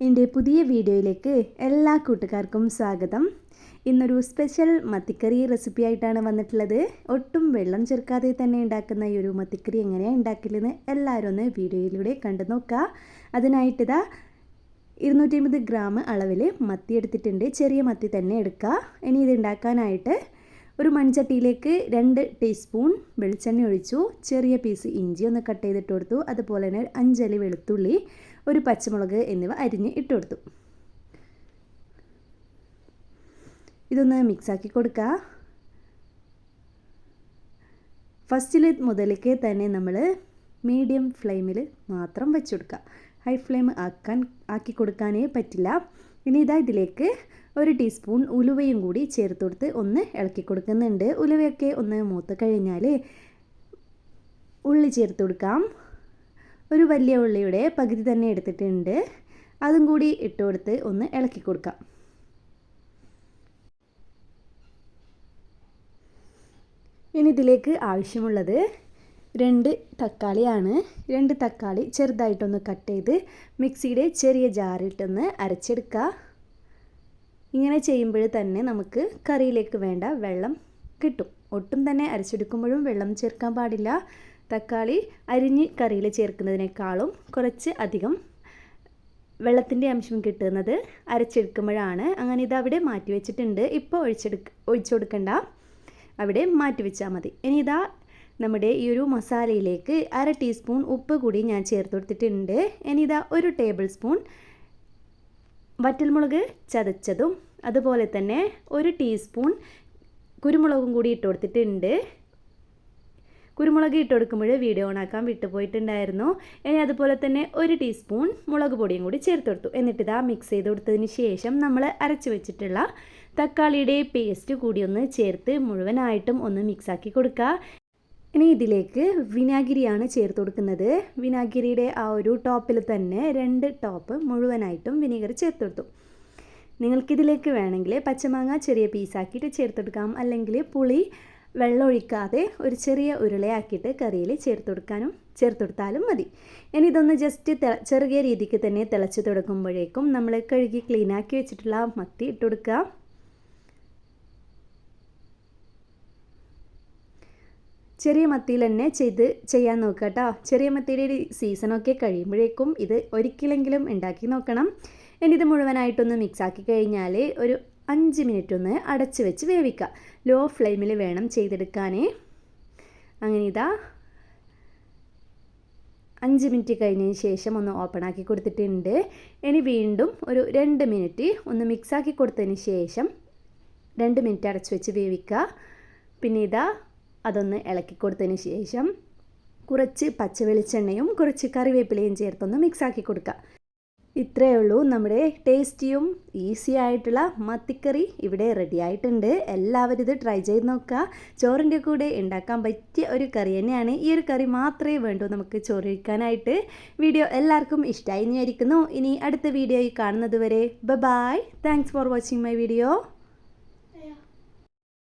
എന്റെ പുതിയ വീഡിയോയിലേക്ക് എല്ലാ കൂട്ടുകാർക്കും സ്വാഗതം. ഇന്നൊരു സ്പെഷ്യൽ മത്തിക്കറി റെസിപ്പി ആയിട്ടാണ് വന്നിട്ടുള്ളത്. ഒട്ടും വെള്ളം ചേർക്കാതെ തന്നെ ഉണ്ടാക്കുന്ന ഈ ഒരു മത്തിക്കറി എങ്ങനെയാണ് ഉണ്ടാക്കില്ലെന്ന് എല്ലാവരും ഒന്ന് വീഡിയോയിലൂടെ കണ്ടു നോക്കുക അതിനായിട്ടിതാ ഇരുന്നൂറ്റി അമ്പത് ഗ്രാം അളവിൽ മത്തി എടുത്തിട്ടുണ്ട്. ചെറിയ മത്തി തന്നെ എടുക്കുക ഇനി ഇത് ഉണ്ടാക്കാനായിട്ട് ഒരു മൺചട്ടിയിലേക്ക് രണ്ട് ടീസ്പൂൺ വെളിച്ചെണ്ണ ഒഴിച്ചു. ചെറിയ പീസ് ഇഞ്ചി ഒന്ന് കട്ട് ചെയ്തിട്ട് കൊടുത്തു. അതുപോലെ തന്നെ അഞ്ചലി വെളുത്തുള്ളി ഒരു പച്ചമുളക് എന്നിവ അരിഞ്ഞ് ഇട്ട് കൊടുത്തു. ഇതൊന്ന് മിക്സാക്കി കൊടുക്കുക ഫസ്റ്റിൽ മുതലേക്ക് തന്നെ നമ്മൾ മീഡിയം ഫ്ലെയിമിൽ മാത്രം വെച്ചു കൊടുക്കുക ഹൈ ഫ്ലെയിം ആക്കാൻ ആക്കി കൊടുക്കാനേ പറ്റില്ല. ഇനി ഇതാ ഇതിലേക്ക് ഒരു ടീസ്പൂൺ ഉലുവയും കൂടി ചേർത്ത് കൊടുത്ത് ഒന്ന് ഇളക്കി കൊടുക്കുന്നുണ്ട്. ഉലുവയൊക്കെ ഒന്ന് മൂത്ത് കഴിഞ്ഞാൽ ഉള്ളി ചേർത്ത് കൊടുക്കാം. ഒരു വലിയ ഉള്ളിയുടെ പകുതി തന്നെ എടുത്തിട്ടുണ്ട്. അതും കൂടി ഇട്ട് കൊടുത്ത് ഒന്ന് ഇളക്കി കൊടുക്കാം. ഇനി ഇതിലേക്ക് ആവശ്യമുള്ളത് രണ്ട് തക്കാളിയാണ്. രണ്ട് തക്കാളി ചെറുതായിട്ടൊന്ന് കട്ട് ചെയ്ത് മിക്സിയുടെ ചെറിയ ജാറിട്ടൊന്ന് അരച്ചെടുക്കുക. ഇങ്ങനെ ചെയ്യുമ്പോൾ തന്നെ നമുക്ക് കറിയിലേക്ക് വേണ്ട വെള്ളം കിട്ടും. ഒട്ടും തന്നെ അരച്ചെടുക്കുമ്പോഴും വെള്ളം ചേർക്കാൻ പാടില്ല. തക്കാളി അരിഞ്ഞ് കറിയിൽ ചേർക്കുന്നതിനേക്കാളും കുറച്ച് അധികം വെള്ളത്തിന്റെ അംശം കിട്ടുന്നത് അരച്ചെടുക്കുമ്പോഴാണ്. അങ്ങനെ ഇത് അവിടെ മാറ്റി വെച്ചിട്ടുണ്ട്. ഇപ്പോൾ ഒഴിച്ചെടുക്ക ഒഴിച്ചു കൊടുക്കണ്ട. അവിടെ മാറ്റി വെച്ചാൽ മതി. ഇനി ഇതാ നമ്മുടെ ഈ ഒരു മസാലയിലേക്ക് അര ടീസ്പൂൺ ഉപ്പ് കൂടി ഞാൻ ചേർത്ത് കൊടുത്തിട്ടുണ്ട്. ഇനി ഇതാ ഒരു ടേബിൾ സ്പൂൺ വറ്റൽമുളക് ചതച്ചതും അതുപോലെ തന്നെ ഒരു ടീസ്പൂൺ കുരുമുളകും കൂടി ഇട്ട് കൊടുത്തിട്ടുണ്ട്. കുരുമുളക് ഇട്ട് കൊടുക്കുമ്പോൾ വീഡിയോ ഓണാക്കാൻ വിട്ടുപോയിട്ടുണ്ടായിരുന്നു ഇനി അതുപോലെ തന്നെ ഒരു ടീസ്പൂൺ മുളക് പൊടിയും കൂടി ചേർത്ത് കൊടുത്തു. എന്നിട്ട് ഇതാ മിക്സ് ചെയ്ത് കൊടുത്തതിന് ശേഷം നമ്മൾ അരച്ച് വെച്ചിട്ടുള്ള തക്കാളിയുടെ പേസ്റ്റ് കൂടി ഒന്ന് ചേർത്ത് മുഴുവനായിട്ടും ഒന്ന് മിക്സാക്കി കൊടുക്കുക. ഇനി ഇതിലേക്ക് വിനാഗിരിയാണ് ചേർത്ത് കൊടുക്കുന്നത്. വിനാഗിരിയുടെ ആ ഒരു ടോപ്പിൽ തന്നെ രണ്ട് ടോപ്പ് മുഴുവനായിട്ടും വിനീഗർ ചേർത്ത് കൊടുത്തു. നിങ്ങൾക്കിതിലേക്ക് വേണമെങ്കിൽ പച്ചമാങ്ങ ചെറിയ പീസാക്കിയിട്ട് ചേർത്തെടുക്കാം. അല്ലെങ്കിൽ പുളി വെള്ളം ഒഴിക്കാതെ ഒരു ചെറിയ ഉരുളയാക്കിയിട്ട് കറിയിൽ ചേർത്ത് കൊടുക്കാനും ചേർത്ത് കൊടുത്താലും മതി. ഇനി ഇതൊന്ന് ജസ്റ്റ് ചെറിയ രീതിക്ക് തന്നെ തിളച്ച് തുടങ്ങുമ്പോഴേക്കും നമ്മൾ കഴുകി ക്ലീനാക്കി വെച്ചിട്ടുള്ള മത്തി ഇട്ട് ചെറിയ മത്തിയിൽ തന്നെ ചെയ്ത് ചെയ്യാൻ നോക്കുക കേട്ടോ. ചെറിയ മത്തിയുടെ സീസണൊക്കെ കഴിയുമ്പോഴേക്കും ഇത് ഒരിക്കലെങ്കിലും ഉണ്ടാക്കി നോക്കണം. ഇനി ഇത് മുഴുവനായിട്ടൊന്ന് മിക്സാക്കി കഴിഞ്ഞാൽ ഒരു അഞ്ച് മിനിറ്റ് ഒന്ന് അടച്ച് വെച്ച് വേവിക്കുക. ലോ ഫ്ലെയിമിൽ വേണം ചെയ്തെടുക്കാനേ. അങ്ങനെ ഇതാ അഞ്ച് മിനിറ്റ് കഴിഞ്ഞതിന് ശേഷം ഒന്ന് ഓപ്പൺ ആക്കി കൊടുത്തിട്ടുണ്ട്. ഇനി വീണ്ടും ഒരു രണ്ട് മിനിറ്റ് ഒന്ന് മിക്സാക്കി കൊടുത്തതിന് ശേഷം രണ്ട് മിനിറ്റ് അടച്ച് വെച്ച് വേവിക്കുക. പിന്നെ ഇതാ അതൊന്ന് ഇളക്കി കൊടുത്തതിന് ശേഷം കുറച്ച് പച്ച വെളിച്ചെണ്ണയും കുറച്ച് കറിവേപ്പിലയും ചേർത്തൊന്ന് മിക്സാക്കി കൊടുക്കുക. ഇത്രയേ ഉള്ളൂ. നമ്മുടെ ടേസ്റ്റിയും ഈസി ആയിട്ടുള്ള മത്തിക്കറി ഇവിടെ റെഡി ആയിട്ടുണ്ട്. എല്ലാവരും ഇത് ട്രൈ ചെയ്ത് നോക്കുക. ചോറിന്റെ കൂടെ ഉണ്ടാക്കാൻ പറ്റിയ ഒരു കറി തന്നെയാണ്. ഈ ഒരു കറി മാത്രമേ വേണ്ടൂ നമുക്ക് ചോറ് കഴിക്കാനായിട്ട്. വീഡിയോ എല്ലാവർക്കും ഇഷ്ടമായി വിചാരിക്കുന്നു. ഇനി അടുത്ത വീഡിയോയിൽ കാണുന്നത് വരെ ബ bye thanks for watching my video